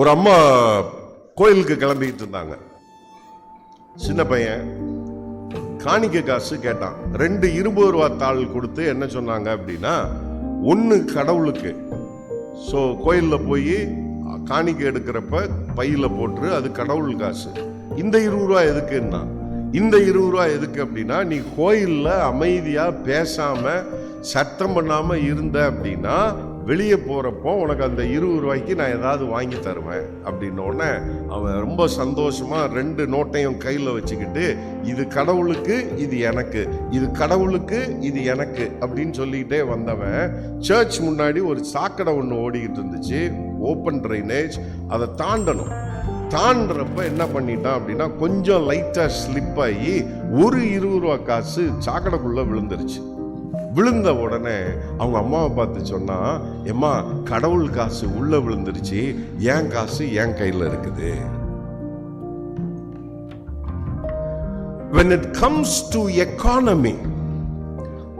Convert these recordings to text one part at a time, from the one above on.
ஒரு அம்மா கோயிலுக்கு கிளம்பிக்கிட்டு இருந்தாங்க. சின்ன பையன் காணிக்கை காசு கேட்டான். ரெண்டு இருபது ரூபா தாள் கொடுத்து என்ன சொன்னாங்க அப்படின்னா ஒன்று கடவுளுக்கு. ஸோ கோயிலில் போய் காணிக்கை எடுக்கிறப்ப பையில் போட்டு அது கடவுள் காசு. இந்த இருபது ரூபா எதுக்குன்னா இந்த இருபது ரூபா எதுக்கு அப்படின்னா நீ கோயிலில் அமைதியாக பேசாமல் சத்தம் பண்ணாமல் இருந்த அப்படின்னா வெளியே போகிறப்போ உனக்கு அந்த இருபது ரூபாய்க்கு நான் ஏதாவது வாங்கி தருவேன். அப்படின்ன அவன் ரொம்ப சந்தோஷமாக ரெண்டு நோட்டையும் கையில் வச்சுக்கிட்டு இது கடவுளுக்கு இது எனக்கு. இது கடவுளுக்கு இது எனக்கு. அப்படின்னு சொல்லிக்கிட்டே வந்தவன் சர்ச் முன்னாடி ஒரு சாக்கடை ஒன்று ஓடிக்கிட்டு இருந்துச்சு. Open drainage. அதை தாண்டணும். தாண்டுறப்ப என்ன பண்ணிட்டான் அப்படின்னா கொஞ்சம் லைட்டாக ஸ்லிப் ஆகி ஒரு இருபது ரூபா காசு சாக்கடைக்குள்ளே விழுந்துருச்சு. விழுந்த உடனே அவங்க அம்மாவை பார்த்து சொன்னால் எம்மா கடவுள் காசு உள்ளே விழுந்துருச்சு. என் காசு என் கையில் இருக்குது. When it comes to economy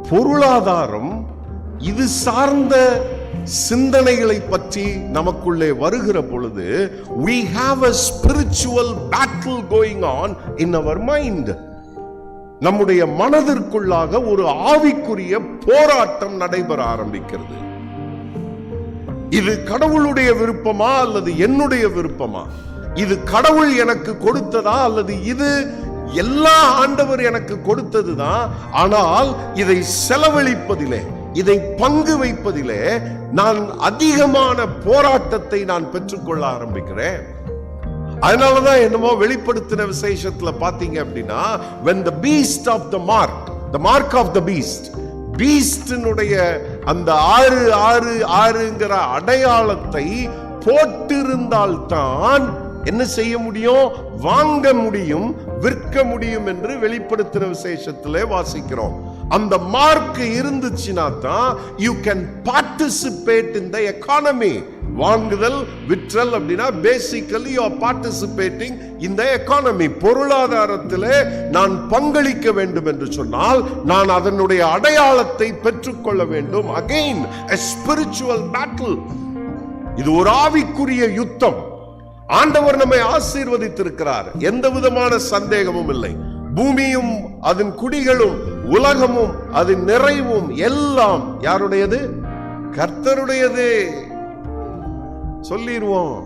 பொருளாதாரம் இது சார்ந்த சிந்தனைகளை பற்றி நமக்குள்ளே வருகிற பொழுது we have a spiritual battle going on in our mind. நம்முடைய மனதிற்குள்ளாக ஒரு ஆவிக்குரிய போராட்டம் நடைபெற ஆரம்பிக்கிறது. இது கடவுளுடைய விருப்பமா அல்லது என்னுடைய விருப்பமா? இது கடவுள் எனக்கு கொடுத்ததா அல்லது இது எல்லா ஆண்டவர் எனக்கு கொடுத்ததுதான் ஆனால் இதை செலவழிப்பதிலே இதை பங்கு வைப்பதிலே நான் அதிகமான போராட்டத்தை நான் பெற்றுக்கொள்ள ஆரம்பிக்கிறேன். அதனாலதான் என்னமோ வெளிப்படுத்தின விசேஷத்துல பாத்தீங்க அப்படின்னா when the beast of the mark the mark of the beast பீஸ்டினுடைய அந்த ஆறு ஆறு ஆறுங்கிற அடையாளத்தை போட்டிருந்தால் தான் என்ன செய்ய முடியும்? வாங்க முடியும் விற்க முடியும் என்று வெளிப்படுத்தின விசேஷத்திலே வாசிக்கிறோம். அந்த மார்க் இருந்துச்சுன்னா தான் you can participate in the economy வாங்குதல் விற்றல் அப்படின்னா பேசிக்கலி யூ ஆர் பார்ட்டிசிபேட்டிங் இந்த எக்கானமி பொருளாதாரத்திலே நான் பங்களிக்க வேண்டும் என்று சொன்னால் நான் அதனுடைய அடையாளத்தை பெற்றுக்கொள்ள வேண்டும். அகைன் a spiritual இது ஒரு ஆவிக்குரிய யுத்தம். ஆண்டவர் நம்மை ஆசீர்வதித்திருக்கிறார். எந்த விதமான சந்தேகமும் இல்லை. பூமியும் அதன் குடிகளும் உலகமும் அதன் நிறைவும் எல்லாம் யாருடையது? கர்த்தருடையது. சொல்லிடுவோம்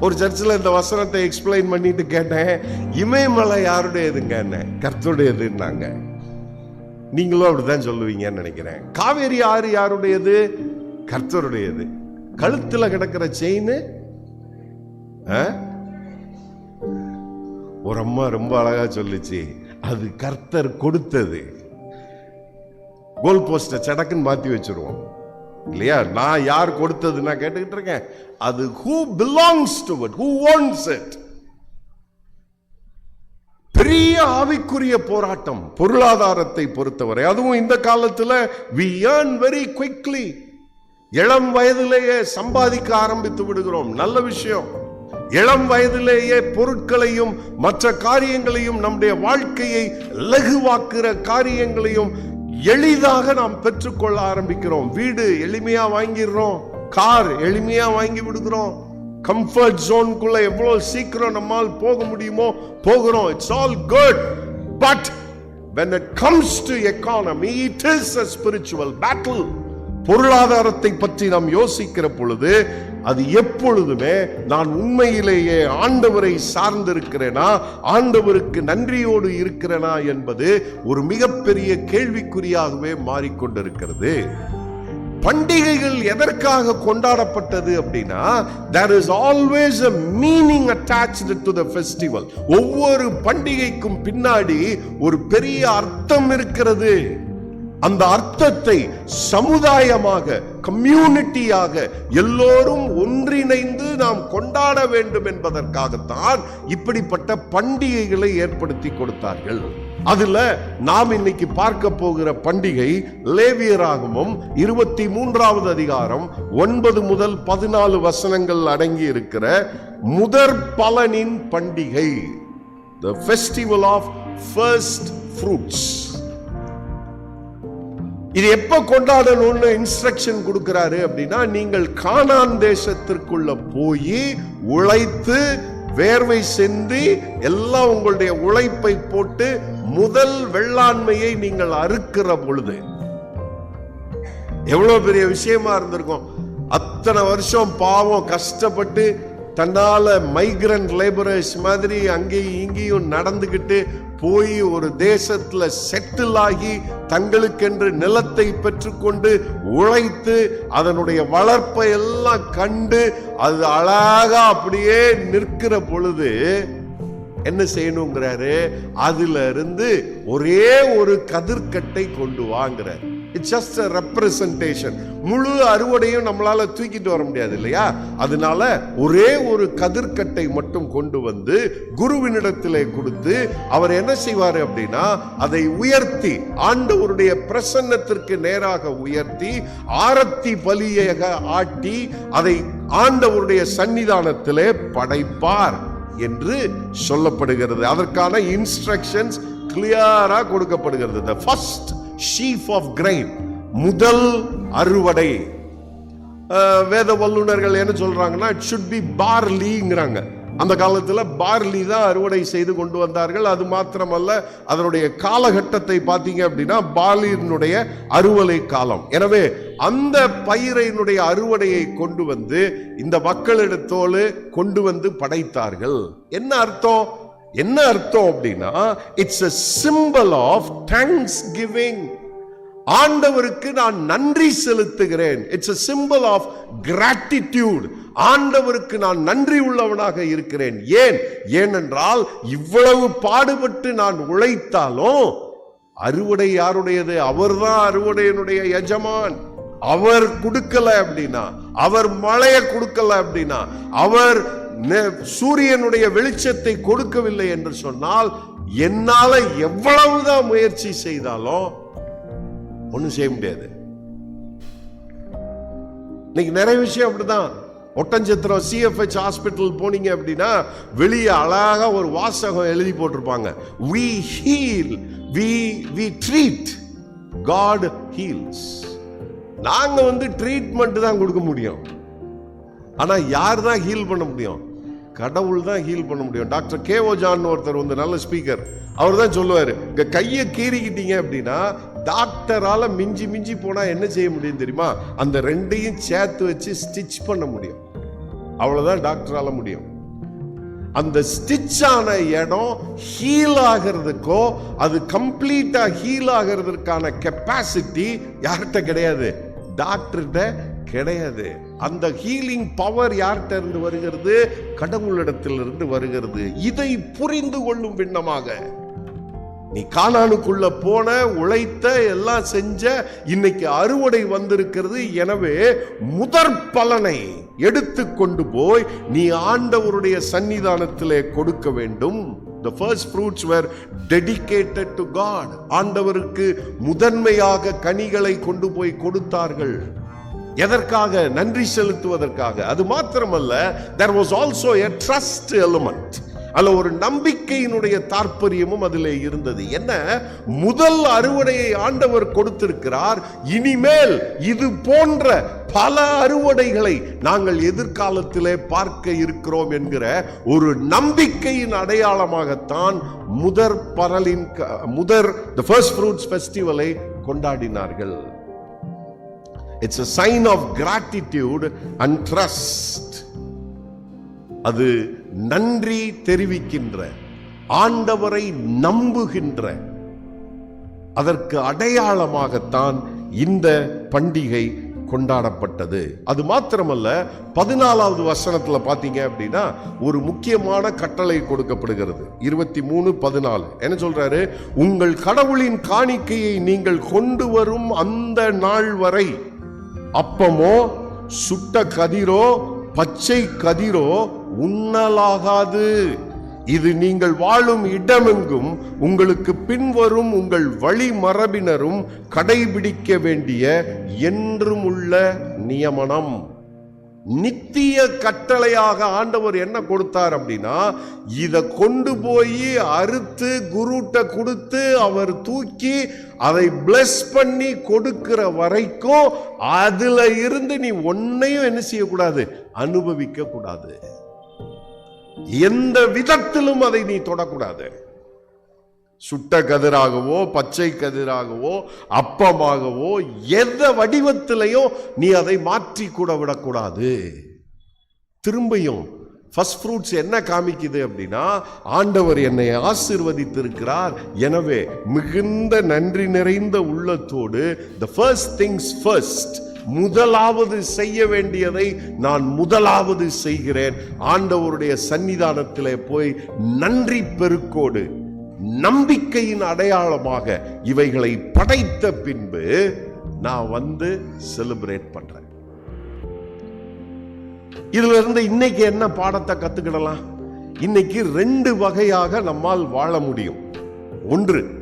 ஒரு சர்ச்சில் இந்த வசனத்தை எக்ஸ்பிளைன் பண்ணிட்டு கேட்டேன். இமயமலை யாருடையதுங்க கர்த்தருடையதுன்னாங்க. நீங்களும் அப்படிதான் சொல்லுவீங்கன்னு நினைக்கிறேன். காவேரி ஆறு யாருடையது? கர்த்தருடையது. கழுத்துல கிடக்கிற செயின் ஒரு அம்மா ரொம்ப அழகா சொல்லுச்சு. அது கர்த்தர் கொடுத்தது. கோல் போஸ்ட சடக்குன்னு மாத்தி வச்சிருவோம். இல்லையா? நான் யார் கொடுத்தது நான் கேட்டுக்கிட்டு இருக்கேன். அது who belongs to it who owns it பெரிய ஆவிக்குரிய போராட்டம் பொருளாதாரத்தை பொறுத்தவரை. அதுவும் இந்த காலத்துல வி ஏர்ன் வெரி குவிக்லி இளம் வயதிலேயே சம்பாதிக்க ஆரம்பித்து விடுகிறோம். நல்ல விஷயம். இளம் வயதிலேயே பொருட்களையும் மற்ற காரியங்களையும் நம்முடைய வாழ்க்கையை லகுவாக்குற காரியங்களையும் எளிதாக நாம் பெற்றுக்கொள்ள ஆரம்பிக்கிறோம். வீடு எளிமையா வாங்கிடுறோம். கார் எளிமையா வாங்கி விடுகிறோம். கம்ஃபர்ட் ஜோனுக்குள்ள எவ்வளவு சீக்கிரம் நம்மால் போக முடியுமோ போகிறோம். It's all good but when it comes to economy it is a spiritual battle. பொருளாதாரத்தை பற்றி நாம் யோசிக்கிற பொழுது அது எப்பொழுதுமே நான் உண்மையிலேயே ஆண்டவரை சார்ந்திருக்கிறேனா ஆண்டவருக்கு நன்றியோடு இருக்கிறேனா என்பது ஒரு மிகப்பெரிய கேள்விக்குறியாகவே மாறிக்கொண்டிருக்கிறது. பண்டிகைகள் எதற்காக கொண்டாடப்பட்டது அப்படின்னா there is always a meaning attach to the festival ஒவ்வொரு பண்டிகைக்கும் பின்னாடி ஒரு பெரிய அர்த்தம் இருக்கிறது. அந்த அர்த்தத்தை சமுதாயமாக கம்யூனிட்டியாக எல்லோரும் ஒன்றிணைந்து நாம் கொண்டாட வேண்டும் என்பதற்காகத்தான் இப்படிப்பட்ட பண்டிகைகளை ஏற்படுத்தி கொடுத்தார்கள். அதுல நாம் இன்னைக்கு பார்க்க போகிற பண்டிகை லேவியராகமும் இருபத்தி மூன்றாவது அதிகாரம் ஒன்பது முதல் பதினாலு வசனங்கள் அடங்கி இருக்கிற முதற் பலனின் பண்டிகை the festival of first fruits. இது எப்ப கொண்டாடணும்னு இன்ஸ்ட்ரக்ஷன் கொடுக்கிறாரு அப்படின்னா நீங்கள் காணான் தேசத்திற்குள்ள போய் உழைத்து வேர்வை சென்றி எல்லாம் உங்களுடைய உழைப்பை போட்டு முதல் வெள்ளாண்மையை நீங்கள் அறுக்கிற பொழுது. எவ்வளவு பெரிய விஷயமா இருந்திருக்கும். அத்தனை வருஷம் பாவம் கஷ்டப்பட்டு தன்னால மைக்ரண்ட் லேபரர்ஸ் மாதிரி அங்கேயும் இங்கேயும் நடந்துகிட்டு போய் ஒரு தேசத்துல செட்டில் ஆகி தங்களுக்கென்று நிலத்தை பெற்றுக்கொண்டு உழைத்து அதனுடைய வளர்ப்பை எல்லாம் கண்டு அது அழகா அப்படியே நிற்கிற பொழுது என்ன செய்யணுங்கிறாரு? அதுல இருந்து ஒரே ஒரு கதிர்கட்டை கொண்டு வாங்குறாரு. இட்ஸ் ஜஸ்ட் ரெப்ரசன்டேஷன் முழு அறுவடையும் நம்மளால தூக்கிட்டு வர முடியாது இல்லையா? அதனால ஒரே ஒரு கதிர்கட்டை மட்டும் கொண்டு வந்து குருவினிடத்திலே கொடுத்து அவர் என்ன செய்வார் அப்படின்னா அதை உயர்த்தி ஆண்டவருடைய பிரசன்னத்திற்கு நேராக உயர்த்தி ஆரத்தி பலியாக ஆட்டி அதை ஆண்டவருடைய சன்னிதானத்திலே படைப்பார் என்று சொல்லப்படுகிறது. அதற்கான இன்ஸ்ட்ரக்ஷன்ஸ் கிளியரா கொடுக்கப்படுகிறது. The first sheaf of grain முதல் அறுவடை. வேத வல்லுனர்கள் என்ன சொல்றாங்கன்னா இட் should பி பார்லிங்கிறாங்க அந்த காலத்தில் பார்லி தான் அறுவடை செய்து கொண்டு வந்தார்கள். அது மாத்திரமல்ல அதனுடைய காலகட்டத்தை பார்த்தீங்க அப்படின்னா பார்லியினுடைய அறுவடை காலம். எனவே அந்த பயிரினுடைய அறுவடையை கொண்டு வந்து இந்த மக்களிடத்தோடு கொண்டு வந்து படைத்தார்கள். என்ன அர்த்தம்? என்ன அர்த்தம் அப்படின்னா it's a simple of thanksgiving ஆண்டவருக்கு நான் நன்றி செலுத்துகிறேன். It's a simple of gratitude ஆண்டவருக்கு நான் நன்றி உள்ளவனாக இருக்கிறேன். ஏன்? ஏனென்றால் இவ்வளவு பாடுபட்டு நான் உழைத்தாலும் அறுவடை யாருடையது? அவர்தான் அறுவடையினுடைய எஜமான். அவர் கொடுக்கல அப்படின்னா அவர் மழையை கொடுக்கல அப்படின்னா அவர் சூரியனுடைய வெளிச்சத்தை கொடுக்கவில்லை என்று சொன்னால் என்னால எவ்வளவுதான் முயற்சி செய்தாலும் ஒண்ணும் செய்ய முடியாது. இன்னைக்கு நிறைய விஷயம் அப்படிதான். ஒட்டஞ்சத்திரம் சிஎஃப்ஹெச் ஹாஸ்பிட்டல் போனீங்க அப்படின்னா வெளியே அழகா ஒரு வாசகம் எழுதி போட்டிருப்பாங்க. We heal we we treat God heals நாங்க வந்து ட்ரீட்மெண்ட் தான் கொடுக்க முடியும். ஆனால் யார் தான் ஹீல் பண்ண முடியும்? கடவுள் தான் ஹீல் பண்ண முடியும். டாக்டர் கேஓ ஜான் ஒருத்தர் வந்து நல்ல ஸ்பீக்கர் அவர் தான் சொல்லுவார் இங்கே கையை கீறிக்கிட்டீங்க அப்படின்னா டாக்டரால் மிஞ்சி மிஞ்சி போனால் என்ன செய்ய முடியும் தெரியுமா? அந்த ரெண்டையும் சேர்த்து வச்சு ஸ்டிச் பண்ண முடியும். அவ்வளோதான் டாக்டரால் முடியும். அந்த ஸ்டிச் ஆன இடம் ஹீல் ஆகிறதுக்கோ அது கம்ப்ளீட்டாக ஹீல் ஆகிறதுக்கான கெப்பாசிட்டி யார்கிட்ட கிடையாது? டாக்டர்கிட்ட கிடையாது. அந்த ஹீலிங் பவர் யார்கிட்ட இருந்து வருகிறது? கடவுளிடத்திலிருந்து வருகிறது. இதை புரிந்து கொள்ளும் விண்ணமாக. நீ காணானுக்குள்ள போன உழைத்த எல்லாம் செஞ்ச இன்னைக்கு அறுவடை வந்திருக்கிறது. எனவே முதற் பலனை எடுத்து கொண்டு போய் நீ ஆண்டவருடைய சன்னிதானத்திலே கொடுக்க வேண்டும். The first fruits were dedicated to God ஆண்டவருக்கு முதன்மையாக கனிகளை கொண்டு போய் கொடுத்தார்கள். எதற்காக நன்றி செலுத்துவதற்காக? அது மாத்திரமல்ல there was also a trust element அல்ல ஒரு நம்பிக்கையினுடைய தாற்பயமும் அதில் இருந்தது. என்ன? முதல் அறுவடையை ஆண்டவர் கொடுத்திருக்கிறார். இனிமேல் இது போன்ற பல அறுவடைகளை நாங்கள் எதிர்காலத்திலே பார்க்க இருக்கிறோம் என்கிற ஒரு நம்பிக்கையின் அடையாளமாகத்தான் முதற் பரலின் க- முதற் த ஃபர்ஸ்ட் ஃப்ரூட்ஸ் ஃபெஸ்டிவலை கொண்டாடினார்கள். It's a sign of gratitude and trust அது நன்றி தெரிவிக்கின்ற ஆண்டவரை நம்புகின்ற அதற்கு அடையாளமாகத்தான் இந்த பண்டிகை கொண்டாடப்பட்டது. அது மாத்திரமல்ல பதினாலாவது வசனத்துல பாத்தீங்க அப்படின்னா ஒரு முக்கியமான கட்டளை கொடுக்கப்படுகிறது. இருபத்தி மூணு பதினாலு. என்ன சொல்றாரு? உங்கள் கடவுளின் காணிக்கையை நீங்கள் கொண்டு வரும் அந்த நாள் வரை அப்பமோ சுட்ட கதிரோ பச்சை கதிரோ உண்ணலாகாது. இது நீங்கள் வாழும் இடமெங்கும் உங்களுக்கு பின்வரும் உங்கள் வழி மரபினரும் கடைபிடிக்க வேண்டிய என்றும் உள்ள நியமனம். நித்திய கட்டளையாக ஆண்டவர் என்ன கொடுத்தார் அப்படின்னா இதை கொண்டு போய் அறுத்து குருட்ட கொடுத்து அவர் தூக்கி அதை பிளஸ் பண்ணி கொடுக்கிற வரைக்கும் அதுல இருந்து நீ ஒன்னையும் என்ன செய்யக்கூடாது? அனுபவிக்க கூடாது எந்த விதத்திலும் அதை நீ தொடக்கூடாது. சுட்ட கதிராகவோ பச்சை கதிராகவோ அப்பமாகவோ எந்த வடிவத்திலையும் நீ அதை மாற்றி கூட விடக்கூடாது. திரும்பியும் ஃபஸ்ட் ஃப்ரூட்ஸ் என்ன காமிக்குது அப்படின்னா ஆண்டவர் என்னை ஆசிர்வதித்திருக்கிறார். எனவே மிகுந்த நன்றி நிறைந்த உள்ளத்தோடு த ஃபர்ஸ்ட் திங்ஸ் ஃபர்ஸ்ட் முதலாவது செய்ய வேண்டியதை நான் முதலாவது செய்கிறேன். ஆண்டவருடைய சன்னிதானத்தில் போய் நன்றி பெருக்கோடு நம்பிக்கையின் அடையாளமாக இவைகளை படைத்த பின்பு நான் வந்து செலிப்ரேட் பண்றேன். இதுல இருந்து இன்னைக்கு என்ன பாடத்தை கத்துக்கிடலாம்? இன்னைக்கு ரெண்டு வகையாக நம்மால் வாழ முடியும். ஒன்று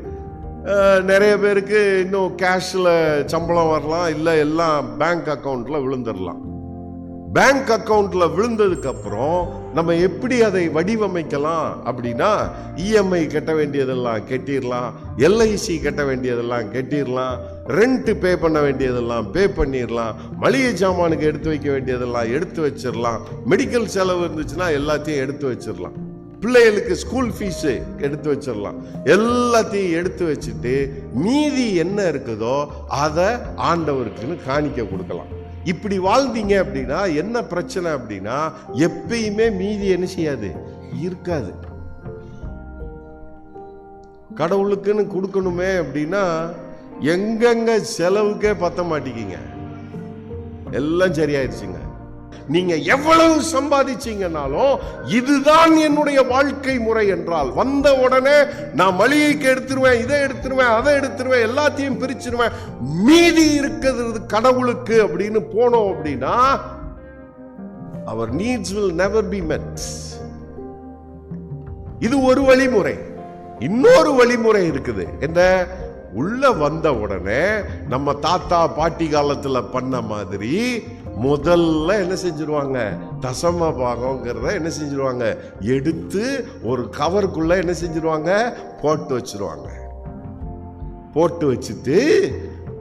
அஹ், நிறைய பேருக்கு இன்னும் கேஷ்ல சம்பளம் வரலாம் இல்லை எல்லாம் பேங்க் அக்கவுண்ட்ல விழுந்துடலாம் பேங்க் அக்கவுண்ட்ல விழுந்ததுக்கு அப்புறம் நம்ம எப்படி அதை வடிவமைக்கலாம் அப்படின்னா இஎம்ஐ கட்ட வேண்டியதெல்லாம் கட்டிடலாம் எல்ஐசி கட்ட வேண்டியதெல்லாம் கட்டிடலாம் ரெண்ட்டு பே பண்ண வேண்டியதெல்லாம் பே பண்ணிடலாம் மளிகை சாமானுக்கு எடுத்து வைக்க வேண்டியதெல்லாம் எடுத்து வச்சிடலாம் மெடிக்கல் செலவு இருந்துச்சுன்னா எல்லாத்தையும் எடுத்து வச்சிடலாம் பிள்ளைகளுக்கு ஸ்கூல் ஃபீஸு எடுத்து வச்சிடலாம் எல்லாத்தையும் எடுத்து வச்சுட்டு மீதி என்ன இருக்குதோ அதை ஆண்டவருக்குன்னு காணிக்க கொடுக்கலாம். இப்படி வாழ்ந்தீங்க அப்படின்னா என்ன பிரச்சனை அப்படின்னா எப்பயுமே மீதி என்ன செய்யாது? இருக்காது. கடவுளுக்குன்னு கொடுக்கணுமே அப்படின்னா எங்கெங்க செலவுக்கே பத்த மாட்டேங்கிங்க. எல்லாம் சரியாயிருச்சுங்க நீங்க எவ்வளவு சம்பாதிச்சீங்கனாலும் இதுதான் என்னுடைய வாழ்க்கை முறை என்றால் வந்த உடனே நான் மளிகைக்கு எடுத்துருவேன் இதை எடுத்துருவேன் அதை எடுத்துருவேன் எல்லாத்தையும் பிரிச்சிருவேன். மீதி இருக்கிறது கடவுளுக்கு அப்படின்னு போனோம் அப்படின்னா அவர் needs will never be met இது ஒரு வழிமுறை. இன்னொரு வழிமுறை இருக்குது. என்ன? உள்ள வந்த உடனே நம்ம தாத்தா பாட்டி காலத்துல பண்ண மாதிரி முதல்ல என்ன செஞ்சிருவாங்க? தசம பாகங்கிறத என்ன செஞ்சிருவாங்க? எடுத்து ஒரு கவருக்குள்ள என்ன செஞ்சிருவாங்க? போட்டு வச்சிருவாங்க. போட்டு வச்சுட்டு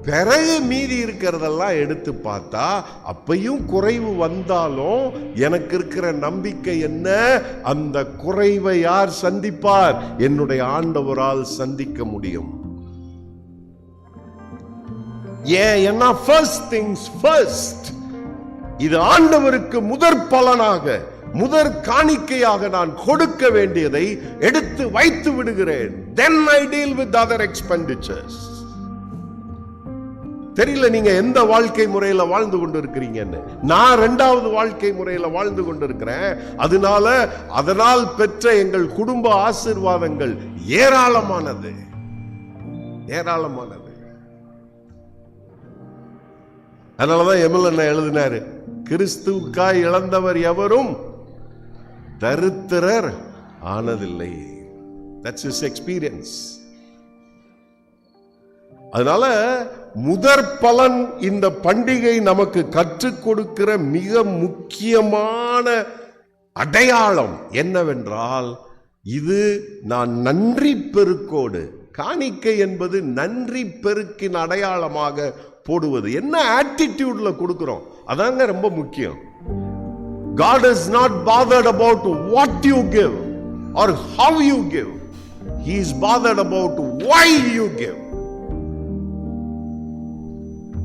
பிறகு மீதி இருக்கிறதெல்லாம் எடுத்து பார்த்தா அப்பையும் குறைவு வந்தாலும் எனக்கு இருக்கிற நம்பிக்கை என்ன? அந்த குறைவை யார் சந்திப்பார்? என்னுடைய ஆண்டவரால் சந்திக்க முடியும். ஏன்? என்ன ஃபர்ஸ்ட் திங்ஸ் ஃபர்ஸ்ட் இது ஆண்டவருக்கு முதற் பலனாக முதற் காணிக்கையாக நான் கொடுக்க வேண்டியதை எடுத்து வைத்து விடுகிறேன். Then I deal with other expenditures தெரியல நீங்க எந்த வாழ்க்கை முறையில வாழ்ந்து கொண்டு இருக்கிறீங்கன்னு நான் ரெண்டாவது வாழ்க்கை முறையில வாழ்ந்து கொண்டிருக்கிறேன். அதனால அதனால் பெற்ற எங்கள் குடும்ப ஆசீர்வாதங்கள் ஏராளமானது. ஏராளமானது. அதனாலதான் எமல் எழுதினாரு கிறிஸ்துவுக்காய் இழந்தவர் எவரும் தரித்திரர் ஆனதில்லை. தட்ஸ் இஸ் எக்ஸ்பீரியன்ஸ் அதனால முதற் பலன் இந்த பண்டிகை நமக்கு கற்றுக் கொடுக்கிற மிக முக்கியமான அடையாளம் என்னவென்றால் இது நான் நன்றி பெருக்கோடு காணிக்கை என்பது நன்றி பெருக்கின் அடையாளமாக போடுவது. என்ன ஆட்டிடியூட்ல கொடுக்குறோம்? அதாங்க ரொம்ப முக்கியம். God is not bothered about what you give or how you give. He is bothered about why you give.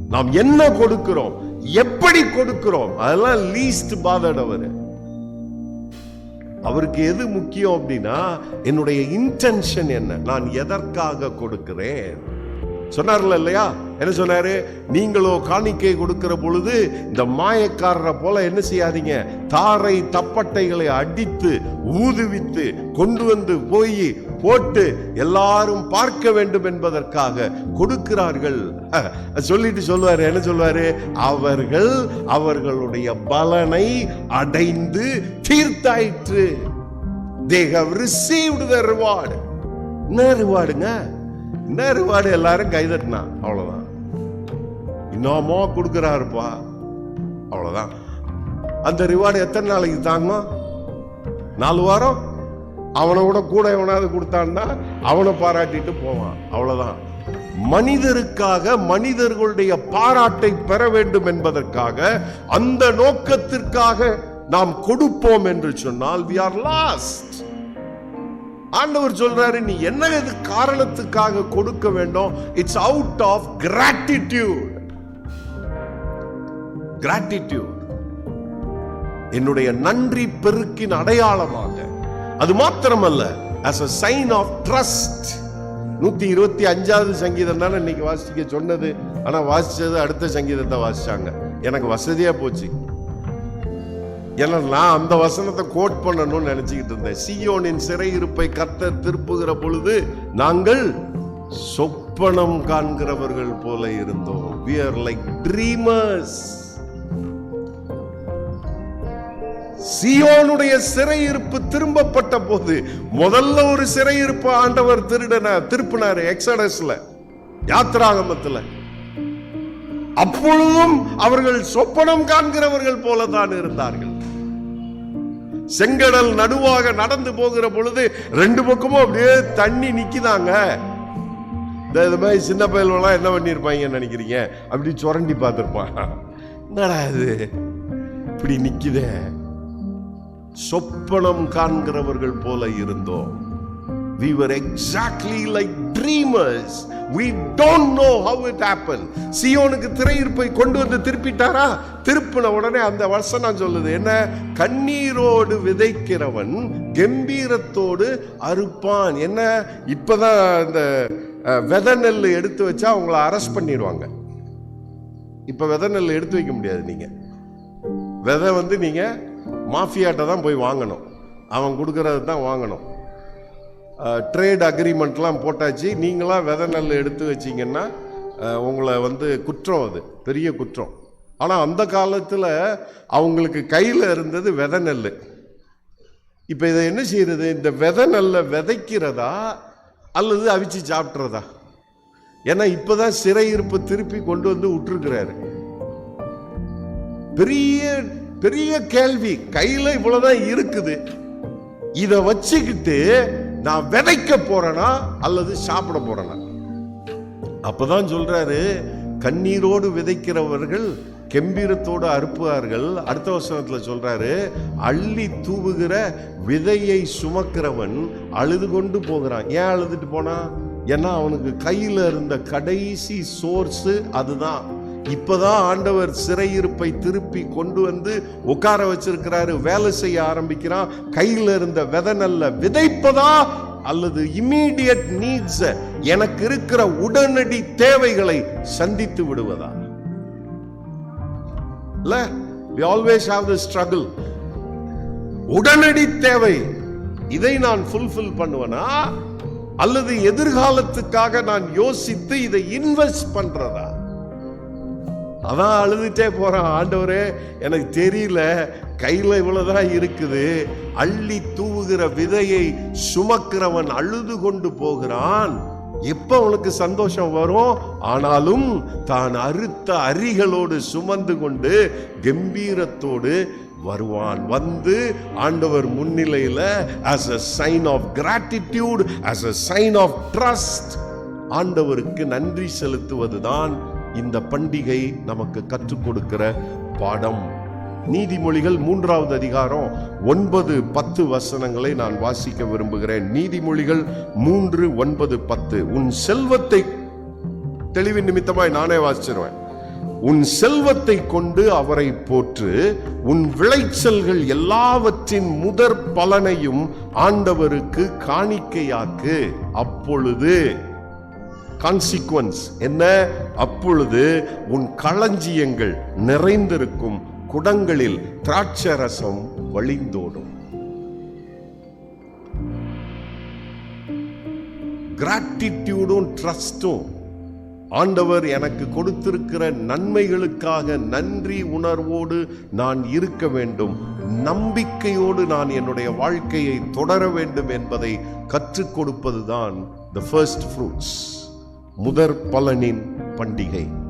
நாம் என்ன கொடுக்கிறோம்? எப்படி கொடுக்கிறோம்? அதெல்லாம் லீஸ்ட் பாதட் அவர். அவருக்கு எது முக்கியம் அப்படின்னா என்னுடைய இன்டென்ஷன் என்ன? நான் எதற்காக கொடுக்கிறேன்? சொன்னார்ல இல்லையா? என்ன சொன்னாரு? நீங்களோ காணிக்கை கொடுக்கிற பொழுது இந்த மாயக்காரரை போல என்ன செய்யாதீங்க? தாரை தப்பட்டைகளை அடித்து ஊதுவித்து கொண்டு வந்து போய் போட்டு எல்லாரும் பார்க்க வேண்டும் என்பதற்காக கொடுக்கிறார்கள். சொல்லிட்டு சொல்லுவாரு. என்ன சொல்லுவாரு? அவர்கள் அவர்களுடைய பலனை அடைந்து தீர்த்தாயிற்று. தேக have received the என்ன ரிவார்டுங்க என்ன ரிவார்டு எல்லாரும் கைதட்டினான் அவ்வளோதான் இன்னமோ கொடுக்குறாருப்பா. அவ்வளோதான் அந்த ரிவார்டு எத்தனை நாளைக்கு தாங்கும் நாலு வாரம்? அவனை விட கூட எவனாவது கொடுத்தான்னா அவனை பாராட்டிட்டு போவான். அவ்வளோதான் மனிதருக்காக மனிதர்களுடைய பாராட்டை பெற வேண்டும் என்பதற்காக அந்த நோக்கத்திற்காக நாம் கொடுப்போம் என்று சொன்னால் வி ஆர் லாஸ்ட் ஆண்டவர் சொல்றாரு நீ என்ன இது காரணத்துக்காக கொடுக்க வேண்டும்? It's out of gratitude gratitude என்னுடைய நன்றி பெருக்கின் அடையாளமாக. அது மாத்திரமல்ல as a sign of trust. நூத்தி இருபத்தி அஞ்சாவது சங்கீதம் தானே இன்னைக்கு வாசிக்க சொன்னது. ஆனா வாசிச்சது அடுத்த சங்கீதத்தை வாசிச்சாங்க. எனக்கு வசதியா போச்சு. ஏன்னா நான் அந்த வசனத்தை கோட் பண்ணணும்னு நினச்சிக்கிட்டு இருந்தேன். சியோனின் சிறையிருப்பை கத்த திருப்புகிற பொழுது நாங்கள் சொப்பனம் காண்கிறவர்கள் போல இருந்தோம். வி ஆர் லைக் ட்ரீமர்ஸ் சியோனுடைய சிறையிருப்பு திரும்பப்பட்ட போது முதல்ல ஒரு சிறையிருப்பு ஆண்டவர் திருடன திருப்பினாரு எக்ஸடஸ்ல யாத்ராகமத்துல. அப்பொழுதும் அவர்கள் சொப்பனம் காண்கிறவர்கள் போலதான் இருந்தார்கள். செங்கடல் நடுவாக நடந்து போகிற பொழுது ரெண்டு பக்கமும் அப்படியே தண்ணி நிக்குதாங்க. இந்த இது மாதிரி சின்ன பயல்வெல்லாம் என்ன பண்ணியிருப்பாங்கன்னு நினைக்கிறீங்க? அப்படி சுரண்டி பார்த்துருப்பான். என்னடா இது? இப்படி நிக்குதே. சொப்பனம் காண்கிறவர்கள் போல இருந்தோம். We were exactly like dreamers we don't know how it happen சியோனுக்கு திரையிருப்பை கொண்டு வந்து திருப்பிட்டாரா? திருப்பின உடனே அந்த வசனம் சொல்லுது. என்ன? கண்ணீரோடு விதைக்கிறவன் கம்பீரத்தோடு அறுப்பான். என்ன? இப்பதான் இந்த அஹ், நெல் எடுத்து வச்சா அவங்கள அரெஸ்ட் பண்ணிடுவாங்க. இப்போ விதை நெல் எடுத்து வைக்க முடியாது நீங்கள் விதை வந்து நீங்கள் மாஃபியாட்ட தான் போய் வாங்கணும். அவன் கொடுக்கறது தான் வாங்கணும். ட்ரேட் அக்ரிமெண்ட்லாம் போட்டாச்சு. நீங்களா விதை நெல் எடுத்து வச்சிங்கன்னா உங்களை வந்து குற்றம் அது பெரிய குற்றம். ஆனால் அந்த காலத்தில் அவங்களுக்கு கையில் இருந்தது விதை நெல். இப்போ இதை என்ன செய்கிறது இந்த விதை நெல்லை விதைக்கிறதா? அல்லது அவிச்சு சாப்பிட்றதா? ஏன்னா இப்போ தான் சிறையிருப்பு திருப்பி கொண்டு வந்து விட்டுருக்கிறாரு. பெரிய பெரிய கேள்வி. கையில் இவ்வளோதான் இருக்குது. இதை வச்சுக்கிட்டு நான் விதைக்க போறேனா அல்லது சாப்பிட போறேனா? அப்பதான் சொல்றாரு கண்ணீரோடு விதைக்கிறவர்கள் கெம்பீரத்தோடு அறுப்பார்கள். அடுத்த வசனத்தில் சொல்றாரு அள்ளி தூவுகிற விதையை சுமக்கிறவன் அழுது கொண்டு போகிறான். ஏன் அழுதுட்டு போனான் ஏன்னா அவனுக்கு கையில் இருந்த கடைசி சோர்ஸு அதுதான். இப்போதான் ஆண்டவர் சிறையிருப்பை திருப்பி கொண்டு வந்து உட்கார வச்சிருக்கிறாரு வேலை செய்ய ஆரம்பிக்கிறான். கையில் இருந்த விதை நல்ல விதைப்பதா அல்லது இம்மீடியட் நீட்ஸ எனக்கு இருக்கிற உடனடி தேவைகளை சந்தித்து விடுவதா? இல்ல we always have the struggle உடனடி தேவை இதை நான் ஃபுல்ஃபில் பண்ணுவேனா? அல்லது எதிர்காலத்துக்காக நான் யோசித்து இதை இன்வெஸ்ட் பண்றதா? அதான் அழுதுட்டே போகிறான் ஆண்டவரே. எனக்கு தெரியல கையில் இவ்வளோதான் இருக்குது. அள்ளி தூவுகிற விதையை சுமக்கிறவன் அழுது கொண்டு போகிறான். எப்போ அவனுக்கு சந்தோஷம் வரும்? ஆனாலும் தான் அறுத்த அரிகளோடு சுமந்து கொண்டு கம்பீரத்தோடு வருவான். வந்து ஆண்டவர் முன்னிலையில் as a sign of gratitude as a sign of trust ஆண்டவருக்கு நன்றி செலுத்துவதுதான் இந்த பண்டிகை நமக்கு கற்றுக் கொடுக்கிற பாடம். நீதிமொழிகள் மூன்றாவது அதிகாரம் ஒன்பது பத்து வசனங்களை நான் வாசிக்க விரும்புகிறேன். நீதிமொழிகள் மூன்று ஒன்பது பத்து. உன் செல்வத்தை தெளிவின் நிமித்தமாய் நானே வாசிச்சிருவேன். உன் செல்வத்தை கொண்டு அவரை போற்று. உன் விளைச்சல்கள் எல்லாவற்றின் முதற் பலனையும் ஆண்டவருக்கு காணிக்கையாக்கு. அப்பொழுது கான்சிக்வன்ஸ் என்ன? அப்பொழுது உன் களஞ்சியங்கள் நிறைந்திருக்கும் குடங்களில் திராட்சரசம் வழிந்தோடும். கிராட்டிடியூடும் ட்ரஸ்டும் ஆண்டவர் எனக்கு கொடுத்திருக்கிற நன்மைகளுக்காக நன்றி உணர்வோடு நான் இருக்க வேண்டும். நம்பிக்கையோடு நான் என்னுடைய வாழ்க்கையை தொடர வேண்டும் என்பதை கற்றுக் கொடுப்பதுதான் த ஃபர்ஸ்ட் ஃப்ரூட்ஸ் முதற் பலனின் பண்டிகை.